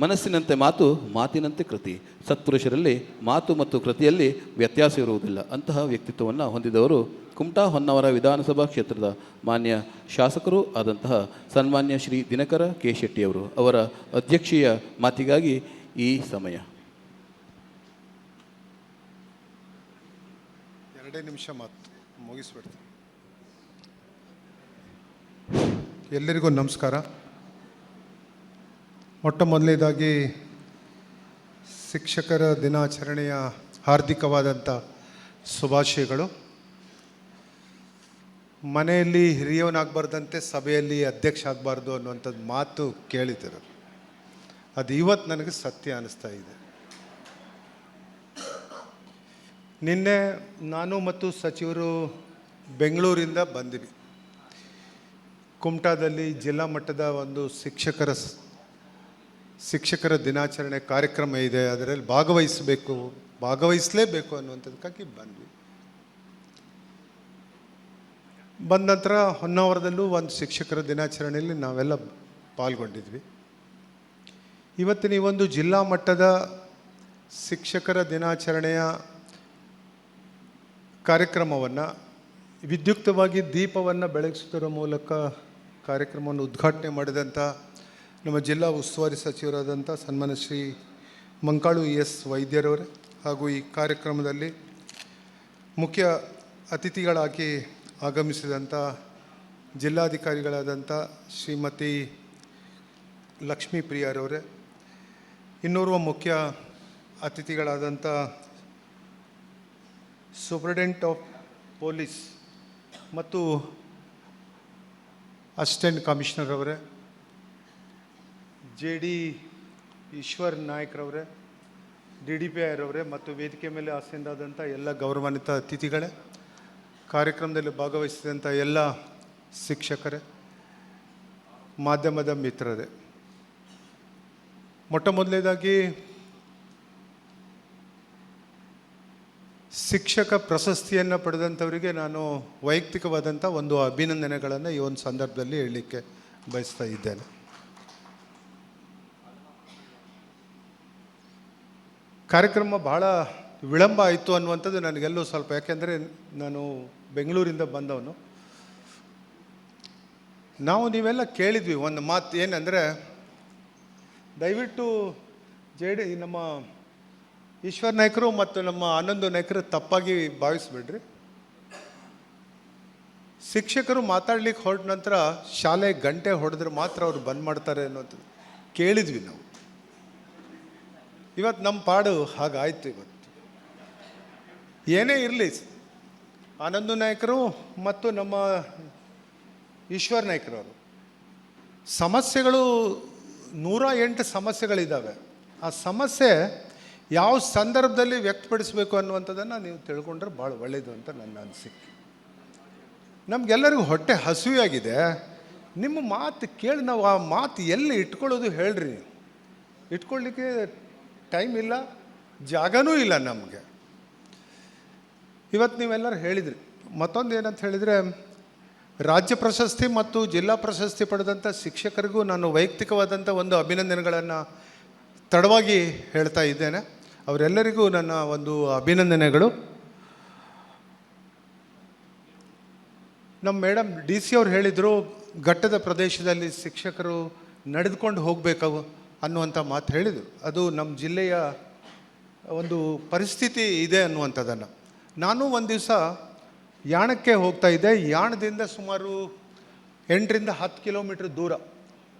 ಮನಸ್ಸಿನಂತೆ ಮಾತು, ಮಾತಿನಂತೆ ಕೃತಿ. ಸತ್ಪುರುಷರಲ್ಲಿ ಮಾತು ಮತ್ತು ಕೃತಿಯಲ್ಲಿ ವ್ಯತ್ಯಾಸ ಇರುವುದಿಲ್ಲ. ಅಂತಹ ವ್ಯಕ್ತಿತ್ವವನ್ನು ಹೊಂದಿದವರು ಕುಮಟಾ ಹೊನ್ನವರ ವಿಧಾನಸಭಾ ಕ್ಷೇತ್ರದ ಮಾನ್ಯ ಶಾಸಕರು ಆದಂತಹ ಸನ್ಮಾನ್ಯ ಶ್ರೀ ದಿನಕರ ಕೆ ಶೆಟ್ಟಿಯವರು ಅವರ ಅಧ್ಯಕ್ಷೀಯ ಮಾತಿಗಾಗಿ ಈ ಸಮಯ. ಎರಡೇ ನಿಮಿಷ ಮಾತು. ಮುಗಿಸ್ಬಿಡ್ತೀನಿ. ಎಲ್ಲರಿಗೂ ನಮಸ್ಕಾರ. ಮೊಟ್ಟ ಮೊದಲನೇದಾಗಿ ಶಿಕ್ಷಕರ ದಿನಾಚರಣೆಯ ಹಾರ್ದಿಕವಾದಂಥ ಶುಭಾಶಯಗಳು. ಮನೆಯಲ್ಲಿ ಹಿರಿಯವನಾಗಬಾರ್ದಂತೆ ಸಭೆಯಲ್ಲಿ ಅಧ್ಯಕ್ಷ ಆಗಬಾರ್ದು ಅನ್ನುವಂಥದ್ದು ಮಾತು ಕೇಳಿದರು ಅದು ಇವತ್ತು ನನಗೆ ಸತ್ಯ ಅನ್ನಿಸ್ತಾ ಇದೆ. ನಿನ್ನೆ ನಾನು ಮತ್ತು ಸಚಿವರು ಬೆಂಗಳೂರಿಂದ ಬಂದಿವಿ. ಕುಮಟಾದಲ್ಲಿ ಜಿಲ್ಲಾ ಮಟ್ಟದ ಒಂದು ಶಿಕ್ಷಕರ ಶಿಕ್ಷಕರ ದಿನಾಚರಣೆ ಕಾರ್ಯಕ್ರಮ ಇದೆ, ಅದರಲ್ಲಿ ಭಾಗವಹಿಸಬೇಕು, ಭಾಗವಹಿಸಲೇಬೇಕು ಅನ್ನುವಂಥದ್ದಕ್ಕಾಗಿ ಬಂದ್ವಿ. ಬಂದ ನಂತರ ಹೊನ್ನಾವರದಲ್ಲೂ ಒಂದು ಶಿಕ್ಷಕರ ದಿನಾಚರಣೆಯಲ್ಲಿ ನಾವೆಲ್ಲ ಪಾಲ್ಗೊಂಡಿದ್ವಿ. ಇವತ್ತಿನ ಈ ಒಂದು ಜಿಲ್ಲಾ ಮಟ್ಟದ ಶಿಕ್ಷಕರ ದಿನಾಚರಣೆಯ ಕಾರ್ಯಕ್ರಮವನ್ನು, ವಿದ್ಯುಕ್ತವಾಗಿ ದೀಪವನ್ನು ಬೆಳಗಿಸುವುದರ ಮೂಲಕ ಕಾರ್ಯಕ್ರಮವನ್ನು ಉದ್ಘಾಟನೆ ಮಾಡಿದಂಥ ನಮ್ಮ ಜಿಲ್ಲಾ ಉಸ್ತುವಾರಿ ಸಚಿವರಾದಂಥ ಸನ್ಮಾನ ಶ್ರೀ ಮಂಕಾಳು ಎಸ್ ವೈದ್ಯರವರೇ ಹಾಗೂ ಈ ಕಾರ್ಯಕ್ರಮದಲ್ಲಿ ಮುಖ್ಯ ಅತಿಥಿಗಳಾಗಿ ಆಗಮಿಸಿದಂಥ ಜಿಲ್ಲಾಧಿಕಾರಿಗಳಾದಂಥ ಶ್ರೀಮತಿ ಲಕ್ಷ್ಮೀ ಪ್ರಿಯಾರವರೇ, ಇನ್ನೋರ್ವ ಮುಖ್ಯ ಅತಿಥಿಗಳಾದಂಥ ಸೂಪ್ರಿಡೆಂಟ್ ಆಫ್ ಪೊಲೀಸ್ ಮತ್ತು ಅಸಿಸ್ಟೆಂಟ್ ಕಮಿಷನರ್ ಅವರೇ ಜೆ ಡಿ ಈಶ್ವರ್ ನಾಯಕ್ರವರೇ, ಡಿ ಡಿ ಪಿ ಅವರೇ ಮತ್ತು ವೇದಿಕೆ ಮೇಲೆ ಆಸೆಯಿಂದಾದಂಥ ಎಲ್ಲ ಗೌರವಾನ್ವಿತ ಅತಿಥಿಗಳೇ, ಕಾರ್ಯಕ್ರಮದಲ್ಲಿ ಭಾಗವಹಿಸಿದಂಥ ಎಲ್ಲ ಶಿಕ್ಷಕರೇ, ಮಾಧ್ಯಮದ ಮಿತ್ರರೇ. ಮೊಟ್ಟ ಮೊದಲನೇದಾಗಿ, ಶಿಕ್ಷಕ ಪ್ರಶಸ್ತಿಯನ್ನು ಪಡೆದಂಥವರಿಗೆ ನಾನು ವೈಯಕ್ತಿಕವಾದಂಥ ಒಂದು ಅಭಿನಂದನೆಗಳನ್ನು ಈ ಒಂದು ಸಂದರ್ಭದಲ್ಲಿ ಹೇಳಲಿಕ್ಕೆ ಬಯಸ್ತಾ ಇದ್ದೇನೆ. ಕಾರ್ಯಕ್ರಮ ಬಹಳ ವಿಳಂಬ ಆಯಿತು ಅನ್ನುವಂಥದ್ದು ನನಗೆಲ್ಲೂ ಸ್ವಲ್ಪ, ಯಾಕೆಂದರೆ ನಾನು ಬೆಂಗಳೂರಿಂದ ಬಂದವನು. ನಾವು ನೀವೆಲ್ಲ ಕೇಳಿದ್ವಿ ಒಂದು ಮಾತು ಏನಂದರೆ, ದಯವಿಟ್ಟು ಜೆ ಡಿ ನಮ್ಮ ಈಶ್ವರ್ ನಾಯ್ಕರು ಮತ್ತು ನಮ್ಮ ಆನಂದ ನಾಯ್ಕರು ತಪ್ಪಾಗಿ ಭಾವಿಸ್ಬಿಡ್ರಿ. ಶಿಕ್ಷಕರು ಮಾತಾಡ್ಲಿಕ್ಕೆ ಹೊರಟ ನಂತರ ಶಾಲೆ ಗಂಟೆ ಹೊಡೆದ್ರೆ ಮಾತ್ರ ಅವ್ರು ಬಂದ್ ಮಾಡ್ತಾರೆ ಅನ್ನೋದು ಕೇಳಿದ್ವಿ ನಾವು. ಇವತ್ತು ನಮ್ಮ ಪಾಡು ಹಾಗಾಯ್ತು ಇವತ್ತು. ಏನೇ ಇರಲಿ. ಆನಂದ ನಾಯಕರು ಮತ್ತು ನಮ್ಮ ಈಶ್ವರ್ ನಾಯ್ಕರವರು. ಸಮಸ್ಯೆಗಳು ನೂರ ಎಂಟು ಸಮಸ್ಯೆಗಳಿದ್ದಾವೆ ಆ ಸಮಸ್ಯೆ ಯಾವ ಸಂದರ್ಭದಲ್ಲಿ ವ್ಯಕ್ತಪಡಿಸಬೇಕು ಅನ್ನುವಂಥದ್ದನ್ನು ನೀವು ತಿಳ್ಕೊಂಡ್ರೆ ಭಾಳ ಒಳ್ಳೆಯದು ಅಂತ ನನ್ನ ಅನಿಸಿಕೆ. ನಮಗೆಲ್ಲರಿಗೂ ಹೊಟ್ಟೆ ಹಸಿವಾಗಿದೆ. ನಿಮ್ಮ ಮಾತು ಕೇಳಿ ನಾವು ಆ ಮಾತು ಎಲ್ಲಿ ಇಟ್ಕೊಳ್ಳೋದು ಹೇಳ್ರಿ. ಇಟ್ಕೊಳ್ಳಿಕ್ಕೆ ಟೈಮ್ ಇಲ್ಲ, ಜಾಗನೂ ಇಲ್ಲ ನಮಗೆ. ಇವತ್ತು ನೀವೆಲ್ಲರೂ ಹೇಳಿದ್ರಿ. ಮತ್ತೊಂದು ಏನಂತ ಹೇಳಿದರೆ, ರಾಜ್ಯ ಪ್ರಶಸ್ತಿ ಮತ್ತು ಜಿಲ್ಲಾ ಪ್ರಶಸ್ತಿ ಪಡೆದಂಥ ಶಿಕ್ಷಕರಿಗೂ ನಾನು ವೈಯಕ್ತಿಕವಾದಂಥ ಒಂದು ಅಭಿನಂದನೆಗಳನ್ನು ತಡವಾಗಿ ಹೇಳ್ತಾ ಇದ್ದೇನೆ. ಅವರೆಲ್ಲರಿಗೂ ನನ್ನ ಒಂದು ಅಭಿನಂದನೆಗಳು. ನಮ್ಮ ಮೇಡಮ್ ಡಿ ಸಿ ಅವ್ರು ಹೇಳಿದರು, ಘಟ್ಟದ ಪ್ರದೇಶದಲ್ಲಿ ಶಿಕ್ಷಕರು ನಡೆದುಕೊಂಡು ಹೋಗಬೇಕು ಅನ್ನುವಂಥ ಮಾತು ಹೇಳಿದರು. ಅದು ನಮ್ಮ ಜಿಲ್ಲೆಯ ಒಂದು ಪರಿಸ್ಥಿತಿ ಇದೆ ಅನ್ನುವಂಥದ್ದನ್ನು. ನಾನು ಒಂದು ದಿವಸ ಯಾಣಕ್ಕೆ ಹೋಗ್ತಾ ಇದ್ದೆ. ಯಾಣದಿಂದ ಸುಮಾರು ಎಂಟರಿಂದ ಹತ್ತು ಕಿಲೋಮೀಟ್ರ್ ದೂರ.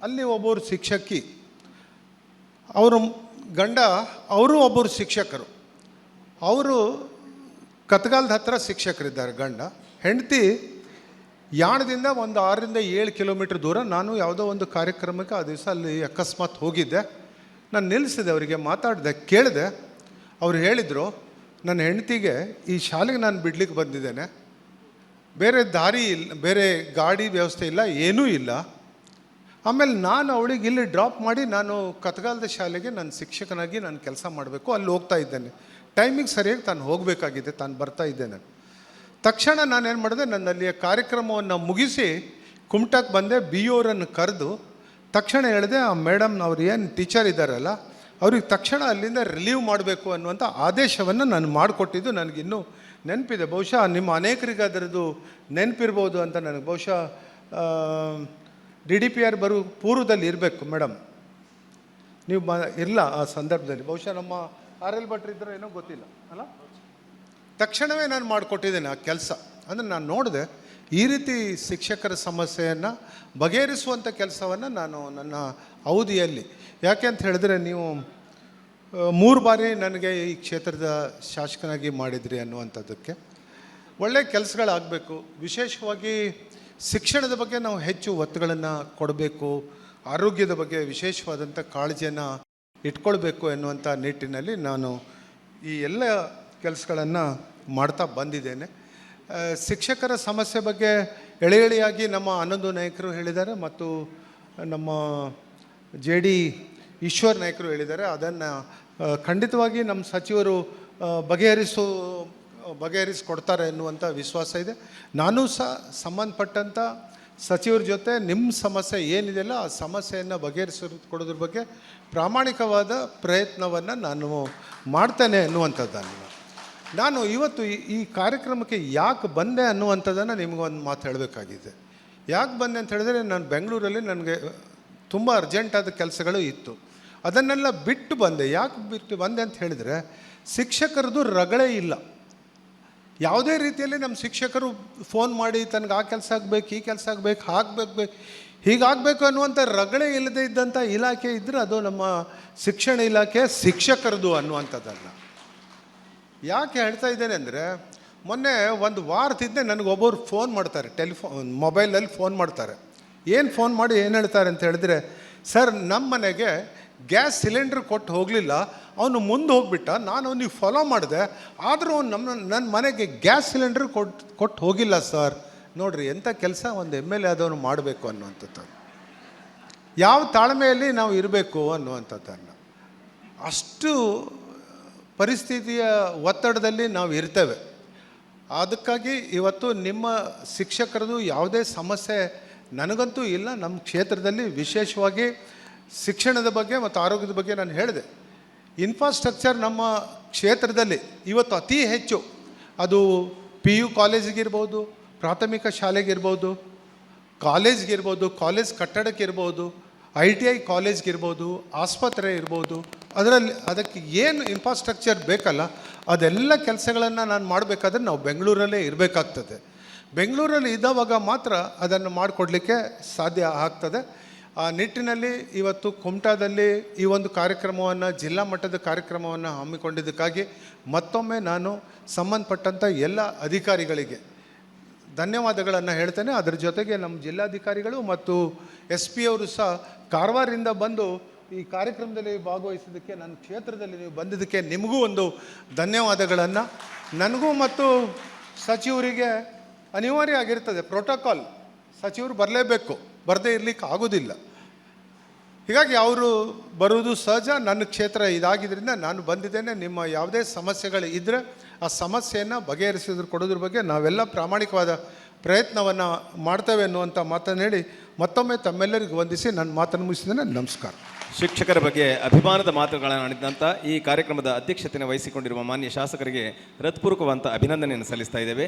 ಅಲ್ಲಿ ಒಬ್ಬರು ಶಿಕ್ಷಕಿ, ಅವರು ಗಂಡ, ಅವರು ಒಬ್ಬರು ಶಿಕ್ಷಕರು. ಅವರು ಕತ್ಗಾಲದ ಹತ್ರ ಶಿಕ್ಷಕರಿದ್ದಾರೆ ಗಂಡ. ಹೆಂಡತಿ ಯಾಣದಿಂದ ಒಂದು ಆರರಿಂದ ಏಳು ಕಿಲೋಮೀಟ್ರ್ ದೂರ ನಾನು ಯಾವುದೋ ಒಂದು ಕಾರ್ಯಕ್ರಮಕ್ಕೆ ಆ ದಿವಸ ಅಲ್ಲಿ ಅಕಸ್ಮಾತ್ ಹೋಗಿದ್ದೆ. ನಾನು ನಿಲ್ಲಿಸಿದೆ, ಅವರಿಗೆ ಮಾತಾಡಿದೆ, ಕೇಳಿದೆ. ಅವ್ರು ಹೇಳಿದರು, ನನ್ನ ಹೆಂಡತಿಗೆ ಈ ಶಾಲೆಗೆ ನಾನು ಬಿಡ್ಲಿಕ್ಕೆ ಬಂದಿದ್ದೇನೆ. ಬೇರೆ ದಾರಿ ಇಲ್ಲ, ಬೇರೆ ಗಾಡಿ ವ್ಯವಸ್ಥೆ ಇಲ್ಲ, ಏನೂ ಇಲ್ಲ. ಆಮೇಲೆ ನಾನು ಅವಳಿಗೆ ಇಲ್ಲಿ ಡ್ರಾಪ್ ಮಾಡಿ ನಾನು ಕತ್ಗಾಲದ ಶಾಲೆಗೆ ನನ್ನ ಶಿಕ್ಷಕನಾಗಿ ನಾನು ಕೆಲಸ ಮಾಡಬೇಕು, ಅಲ್ಲಿ ಹೋಗ್ತಾ ಇದ್ದೇನೆ. ಟೈಮಿಂಗ್ ಸರಿಯಾಗಿ ತಾನು ಹೋಗಬೇಕಾಗಿದೆ, ತಾನು ಬರ್ತಾ ಇದ್ದೇನೆ. ತಕ್ಷಣ ನಾನೇನು ಮಾಡಿದೆ, ನನ್ನಲ್ಲಿಯ ಕಾರ್ಯಕ್ರಮವನ್ನು ಮುಗಿಸಿ ಕುಮಟಕ್ಕೆ ಬಂದೆ, ಬಿ ಓರನ್ನು ಕರೆದು ತಕ್ಷಣ ಹೇಳಿದೆ, ಆ ಮೇಡಮ್ ಅವ್ರು ಏನು ಟೀಚರ್ ಇದ್ದಾರಲ್ಲ ಅವ್ರಿಗೆ ತಕ್ಷಣ ಅಲ್ಲಿಂದ ರಿಲೀವ್ ಮಾಡಬೇಕು ಅನ್ನುವಂಥ ಆದೇಶವನ್ನು ನಾನು ಮಾಡಿಕೊಟ್ಟಿದ್ದು. ನನಗಿನ್ನೂ ನೆನಪಿದೆ. ಬಹುಶಃ ನಿಮ್ಮ ಅನೇಕರಿಗೆ ಅದರದ್ದು ನೆನಪಿರ್ಬೋದು ಅಂತ ನನಗೆ ಬಹುಶಃ ಡಿ ಡಿ ಪಿ ಆರ್ ಬರೋ ಪೂರ್ವದಲ್ಲಿ ಇರಬೇಕು ಮೇಡಮ್. ನೀವು ಬ ಇಲ್ಲ ಆ ಸಂದರ್ಭದಲ್ಲಿ. ಬಹುಶಃ ನಮ್ಮ ಆರ್ ಎಲ್ ಭಟ್ರು ಇದ್ರೋ ಏನೋ ಗೊತ್ತಿಲ್ಲ, ಅಲ್ಲ? ತಕ್ಷಣವೇ ನಾನು ಮಾಡಿಕೊಟ್ಟಿದ್ದೇನೆ ಆ ಕೆಲಸ. ಅಂದರೆ ನಾನು ನೋಡಿದೆ, ಈ ರೀತಿ ಶಿಕ್ಷಕರ ಸಮಸ್ಯೆಯನ್ನು ಬಗೆಹರಿಸುವಂಥ ಕೆಲಸವನ್ನು ನಾನು ನನ್ನ ಅವಧಿಯಲ್ಲಿ. ಯಾಕೆ ಅಂತ ಹೇಳಿದ್ರೆ ನೀವು ಮೂರು ಬಾರಿ ನನಗೆ ಈ ಕ್ಷೇತ್ರದ ಶಾಸಕನಾಗಿ ಮಾಡಿದ್ರಿ ಅನ್ನುವಂಥದ್ದಕ್ಕೆ. ಒಳ್ಳೆಯ ಕೆಲಸಗಳಾಗಬೇಕು. ವಿಶೇಷವಾಗಿ ಶಿಕ್ಷಣದ ಬಗ್ಗೆ ನಾವು ಹೆಚ್ಚು ಒತ್ತುಗಳನ್ನು ಕೊಡಬೇಕು. ಆರೋಗ್ಯದ ಬಗ್ಗೆ ವಿಶೇಷವಾದಂಥ ಕಾಳಜಿಯನ್ನು ಇಟ್ಕೊಳ್ಬೇಕು ಎನ್ನುವಂಥ ನಿಟ್ಟಿನಲ್ಲಿ ನಾನು ಈ ಎಲ್ಲ ಕೆಲಸಗಳನ್ನು ಮಾಡ್ತಾ ಬಂದಿದ್ದೇನೆ. ಶಿಕ್ಷಕರ ಸಮಸ್ಯೆ ಬಗ್ಗೆ ಎಳೆ ಎಳೆಯಾಗಿ ನಮ್ಮ ಹನ್ನೊಂದು ನಾಯಕರು ಹೇಳಿದ್ದಾರೆ ಮತ್ತು ನಮ್ಮ ಜೆ ಡಿ ಈಶ್ವರ್ ನಾಯಕರು ಹೇಳಿದ್ದಾರೆ. ಅದನ್ನು ಖಂಡಿತವಾಗಿ ನಮ್ಮ ಸಚಿವರು ಬಗೆಹರಿಸು, ಬಗೆಹರಿಸಿಕೊಡ್ತಾರೆ ಎನ್ನುವಂಥ ವಿಶ್ವಾಸ ಇದೆ. ನಾನು ಸಹ ಸಂಬಂಧಪಟ್ಟಂಥ ಸಚಿವರ ಜೊತೆ ನಿಮ್ಮ ಸಮಸ್ಯೆ ಏನಿದೆಯಲ್ಲ ಆ ಸಮಸ್ಯೆಯನ್ನು ಬಗೆಹರಿಸಿ ಕೊಡೋದ್ರ ಬಗ್ಗೆ ಪ್ರಾಮಾಣಿಕವಾದ ಪ್ರಯತ್ನವನ್ನು ನಾನು ಮಾಡ್ತೇನೆ ಅನ್ನುವಂಥದ್ದನ್ನು ನಾನು ಇವತ್ತು ಈ- ಕಾರ್ಯಕ್ರಮಕ್ಕೆ ಯಾಕೆ ಬಂದೆ ಅನ್ನುವಂಥದ್ದನ್ನು ನಿಮಗೊಂದು ಮಾತು ಹೇಳಬೇಕಾಗಿದೆ. ಯಾಕೆ ಬಂದೆ ಅಂತ ಹೇಳಿದ್ರೆ ನಾನು ಬೆಂಗಳೂರಲ್ಲಿ ನನಗೆ ತುಂಬ ಅರ್ಜೆಂಟಾದ ಕೆಲಸಗಳು ಇತ್ತು. ಅದನ್ನೆಲ್ಲ ಬಿಟ್ಟು ಬಂದೆ. ಯಾಕೆ ಬಿಟ್ಟು ಬಂದೆ ಅಂತ ಹೇಳಿದರೆ ಶಿಕ್ಷಕರದು ರಗಳೆ ಇಲ್ಲ. ಯಾವುದೇ ರೀತಿಯಲ್ಲಿ ನಮ್ಮ ಶಿಕ್ಷಕರು ಫೋನ್ ಮಾಡಿ ತನಗೆ ಆ ಕೆಲಸ ಆಗಬೇಕು, ಈ ಕೆಲಸ ಆಗಬೇಕು, ಹಾಕ್ಬೇಕು ಹೀಗಾಗಬೇಕು ಅನ್ನುವಂಥ ರಗಳೆ ಇಲ್ಲದೇ ಇದ್ದಂಥ ಇಲಾಖೆ ಇದ್ದರೆ ಅದು ನಮ್ಮ ಶಿಕ್ಷಣ ಇಲಾಖೆ ಶಿಕ್ಷಕರದು ಅನ್ನುವಂಥದ್ದಲ್ಲ. ಯಾಕೆ ಹೇಳ್ತಾ ಇದ್ದೇನೆ ಅಂದರೆ, ಮೊನ್ನೆ ಒಂದು ವಾರದಿಂದ ನನಗೆ ಒಬ್ಬರು ಫೋನ್ ಮಾಡ್ತಾರೆ ಟೆಲಿಫೋನ್ ಮೊಬೈಲಲ್ಲಿ ಫೋನ್ ಮಾಡ್ತಾರೆ. ಏನು ಫೋನ್ ಮಾಡಿ ಏನು ಹೇಳ್ತಾರೆ ಅಂತ ಹೇಳಿದ್ರೆ, ಸರ್ ನಮ್ಮ ಮನೆಗೆ ಗ್ಯಾಸ್ ಸಿಲಿಂಡ್ರ್ ಕೊಟ್ಟು ಹೋಗಲಿಲ್ಲ, ಅವನು ಮುಂದೆ ಹೋಗ್ಬಿಟ್ಟ, ನಾನು ಅವ್ನಿಗೆ ಫಾಲೋ ಮಾಡಿದೆ, ಆದರೂ ಅವ್ನು ನಮ್ಮ ನನ್ನ ಮನೆಗೆ ಗ್ಯಾಸ್ ಸಿಲಿಂಡ್ರ್ ಕೊಟ್ಟು ಕೊಟ್ಟು ಹೋಗಿಲ್ಲ ಸರ್. ನೋಡಿರಿ ಎಂಥ ಕೆಲಸ ಒಂದು ಎಂ ಎಲ್ ಎ ಆದವನು ಮಾಡಬೇಕು ಅನ್ನುವಂಥದ್ದು ಯಾವ ತಾಳ್ಮೆಯಲ್ಲಿ ನಾವು ಇರಬೇಕು ಅನ್ನುವಂಥದ್ದನ್ನು. ಅಷ್ಟು ಪರಿಸ್ಥಿತಿಯ ಒತ್ತಡದಲ್ಲಿ ನಾವು ಇರ್ತೇವೆ. ಅದಕ್ಕಾಗಿ ಇವತ್ತು ನಿಮ್ಮ ಶಿಕ್ಷಕರದು ಯಾವುದೇ ಸಮಸ್ಯೆ ನನಗಂತೂ ಇಲ್ಲ, ನಮ್ಮ ಕ್ಷೇತ್ರದಲ್ಲಿ ವಿಶೇಷವಾಗಿ ಶಿಕ್ಷಣದ ಬಗ್ಗೆ ಮತ್ತು ಆರೋಗ್ಯದ ಬಗ್ಗೆ ನಾನು ಹೇಳಿದೆ. ಇನ್ಫ್ರಾಸ್ಟ್ರಕ್ಚರ್ ನಮ್ಮ ಕ್ಷೇತ್ರದಲ್ಲಿ ಇವತ್ತು ಅತಿ ಹೆಚ್ಚು. ಅದು ಪಿ ಯು ಕಾಲೇಜಿಗಿರ್ಬೋದು, ಪ್ರಾಥಮಿಕ ಶಾಲೆಗಿರ್ಬೋದು, ಕಾಲೇಜ್ಗಿರ್ಬೋದು, ಕಾಲೇಜ್ ಕಟ್ಟಡಕ್ಕಿರ್ಬೋದು ಐ ಟಿ ಐ ಕಾಲೇಜ್ಗಿರ್ಬೋದು, ಆಸ್ಪತ್ರೆ ಇರ್ಬೋದು ಅದರಲ್ಲಿ ಅದಕ್ಕೆ ಏನು ಇನ್ಫ್ರಾಸ್ಟ್ರಕ್ಚರ್ ಬೇಕಲ್ಲ, ಅದೆಲ್ಲ ಕೆಲಸಗಳನ್ನು ನಾನು ಮಾಡಬೇಕಾದ್ರೆ ನಾವು ಬೆಂಗಳೂರಲ್ಲೇ ಇರಬೇಕಾಗ್ತದೆ. ಬೆಂಗಳೂರಲ್ಲಿ ಇದ್ದವಾಗ ಮಾತ್ರ ಅದನ್ನು ಮಾಡಿಕೊಡ್ಲಿಕ್ಕೆ ಸಾಧ್ಯ ಆಗ್ತದೆ. ಆ ನಿಟ್ಟಿನಲ್ಲಿ ಇವತ್ತು ಕುಮಟಾದಲ್ಲಿ ಈ ಒಂದು ಕಾರ್ಯಕ್ರಮವನ್ನು, ಜಿಲ್ಲಾ ಮಟ್ಟದ ಕಾರ್ಯಕ್ರಮವನ್ನು ಹಮ್ಮಿಕೊಂಡಿದ್ದಕ್ಕಾಗಿ ಮತ್ತೊಮ್ಮೆ ನಾನು ಸಂಬಂಧಪಟ್ಟಂಥ ಎಲ್ಲ ಅಧಿಕಾರಿಗಳಿಗೆ ಧನ್ಯವಾದಗಳನ್ನು ಹೇಳ್ತೇನೆ. ಅದರ ಜೊತೆಗೆ ನಮ್ಮ ಜಿಲ್ಲಾಧಿಕಾರಿಗಳು ಮತ್ತು ಎಸ್ ಪಿ ಅವರು ಸಹ ಕಾರವಾರದಿಂದ ಬಂದು ಈ ಕಾರ್ಯಕ್ರಮದಲ್ಲಿ ಭಾಗವಹಿಸಿದ್ದಕ್ಕೆ ನನ್ನ ಕ್ಷೇತ್ರದಲ್ಲಿ ನೀವು ಬಂದಿದ್ದಕ್ಕೆ ನಿಮಗೂ ಒಂದು ಧನ್ಯವಾದಗಳನ್ನು. ನನಗೂ ಮತ್ತು ಸಚಿವರಿಗೆ ಅನಿವಾರ್ಯ ಆಗಿರ್ತದೆ ಪ್ರೋಟೋಕಾಲ್ ಸಚಿವರು ಬರಲೇಬೇಕು, ಬರದೇ ಇರಲಿಕ್ಕೆ ಆಗೋದಿಲ್ಲ. ಹೀಗಾಗಿ ಅವರು ಬರುವುದು ಸಹಜ, ನನ್ನ ಕ್ಷೇತ್ರ ಇದಾಗಿದ್ದರಿಂದ ನಾನು ಬಂದಿದ್ದೇನೆ. ನಿಮ್ಮ ಯಾವುದೇ ಸಮಸ್ಯೆಗಳು ಇದ್ದರೆ ಆ ಸಮಸ್ಯೆಯನ್ನು ಬಗೆಹರಿಸಿದ್ರು ಕೊಡೋದ್ರ ಬಗ್ಗೆ ನಾವೆಲ್ಲ ಪ್ರಾಮಾಣಿಕವಾದ ಪ್ರಯತ್ನವನ್ನು ಮಾಡ್ತೇವೆ ಅನ್ನುವಂಥ ಮಾತನ್ನು ಹೇಳಿ ಮತ್ತೊಮ್ಮೆ ತಮ್ಮೆಲ್ಲರಿಗೂ ವಂದಿಸಿ ನನ್ನ ಮಾತನ್ನು ಮುಗಿಸಿದ್ದೇನೆ. ನಮಸ್ಕಾರ. ಶಿಕ್ಷಕರ ಬಗ್ಗೆ ಅಭಿಮಾನದ ಮಾತುಗಳನ್ನು ಆಡಿದಂಥ ಈ ಕಾರ್ಯಕ್ರಮದ ಅಧ್ಯಕ್ಷತೆಯನ್ನು ವಹಿಸಿಕೊಂಡಿರುವ ಮಾನ್ಯ ಶಾಸಕರಿಗೆ ಹೃತ್ಪೂರ್ವಕವಂತ ಅಭಿನಂದನೆಯನ್ನು ಸಲ್ಲಿಸ್ತಾ ಇದ್ದೇವೆ.